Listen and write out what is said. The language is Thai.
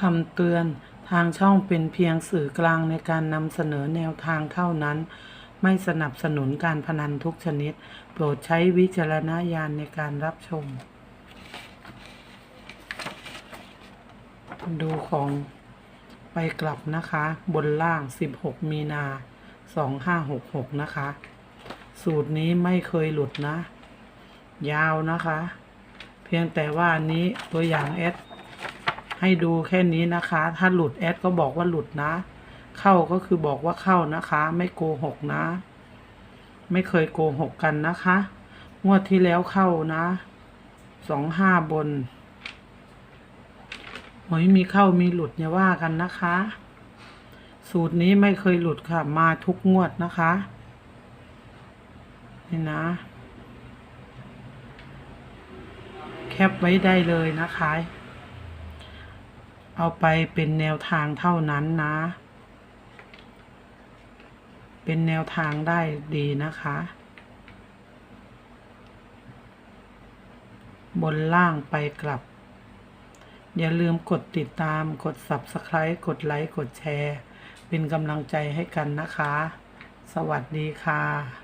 คำเตือนทางช่องเป็นเพียงสื่อกลางในการนำเสนอแนวทางเท่านั้น ไม่สนับสนุนการพนันทุกชนิด โปรดใช้วิจารณญาณในการรับชม ดูของไปกลับนะคะ บนล่าง 16 มีนา 2566 นะคะ สูตรนี้ไม่เคยหลุดนะ ยาวนะคะ เพียงแต่ว่านี้ตัวอย่างแอด ให้ดูแค่นี้นะคะ ถ้าหลุดแอดก็บอกว่าหลุดนะ เข้าก็คือบอกว่าเข้านะคะ ไม่โกหกนะ ไม่เคยโกหกกันนะคะ งวดที่แล้วเข้านะสองห้าบนหวยมีเข้ามีหลุดอย่าว่ากันนะคะ สูตรนี้ไม่เคยหลุดค่ะ มาทุกงวดนะคะ นี่นะ แคปไว้ได้เลยนะคะ เอาไปเป็นแนวทางเท่านั้นนะ เป็นแนวทางได้ดีนะคะ บนล่างไปกลับ อย่าลืมกดติดตาม กด Subscribe กดไลค์ กดแชร์ เป็นกำลังใจให้กันนะคะ สวัสดีค่ะ